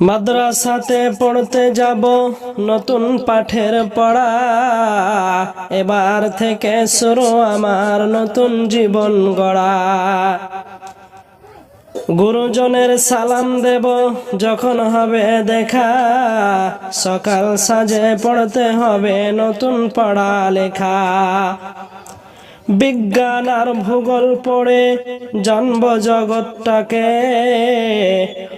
মাদ্রাসাতে পড়তে যাব, নতুন পাঠের পড়া। এবার থেকে শুরু আমার নতুন জীবন গড়া। গুরুজনের সালাম দেব, যখন হবে দেখা। সকাল সাজে পড়তে হবে নতুন পড়া লেখা বিজ্ঞান আর ভূগোল পড়ে জানব জগৎটাকে।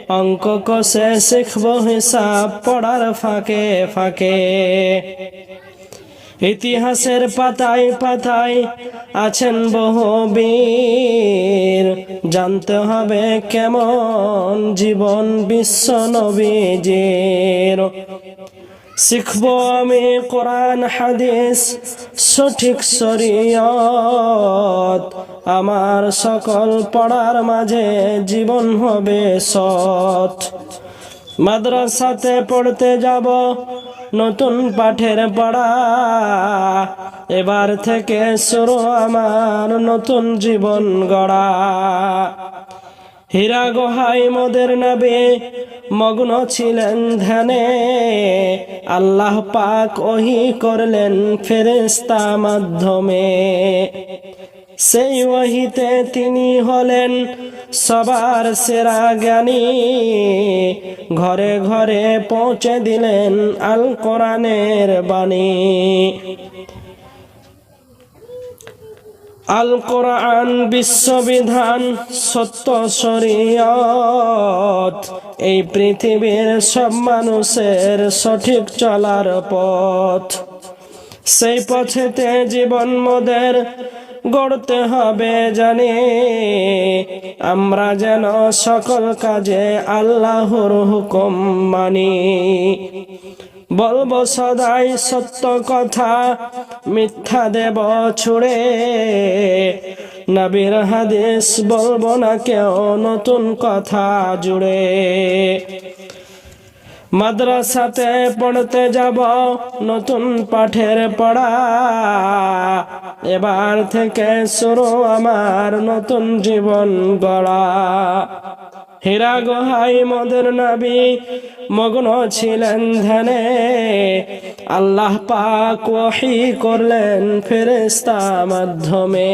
অঙ্ক কষে শিখব হিসাব পড়ার ফাঁকে ফাঁকে। ইতিহাসের পাতায় পাতায় আছেন বীর। জানতে হবে কেমন জীবন বিশ্ব নবীজির। শিখব আমি কোরআন, হাদিস, সঠিক শরীয়ত। আমার সকল পড়ার মাঝে জীবন হবে সৎ। মাদ্রাসাতে পড়তে যাব, নতুন পাঠের পড়া। এবার থেকে শুরু আমার নতুন জীবন গড়া। হীরা গোহাই মোদের নবে মগ্ন ছিলেন ধ্যানে। আল্লাহ পাক ওহি করলেন ফেরেস্তা মাধ্যমে। সেই ওহিতে তিনি হলেন সবার সেরা জ্ঞানী। ঘরে ঘরে পৌঁছে দিলেন আল কোরআনের বাণী। আল কোরআন বিশ্ববিধান, সত্য শরীয়ত। এই পৃথিবীর সব মানুষের সঠিক চলার পথ। সেই পথেতে জীবন মোদের গড়তে হবে জানি। আমরা যেন সকল কাজে আল্লাহর হুকুম মানি। বলব সদাই সত্য কথা মিথ্যা দেব ছুড়ে। নবীর হাদিস বলব না কেউ নতুন কথা জুড়ে। মাদ্রাসাতে পড়তে যাব, নতুন পাঠের পড়া। এবার থেকে শুরু আমার নতুন জীবন গড়া। হীরা গোহাই মদের নবী মগ্ন ছিলেন ধ্যানে। আল্লাহ পাক ওহি করলেন ফেরেস্তা মাধ্যমে।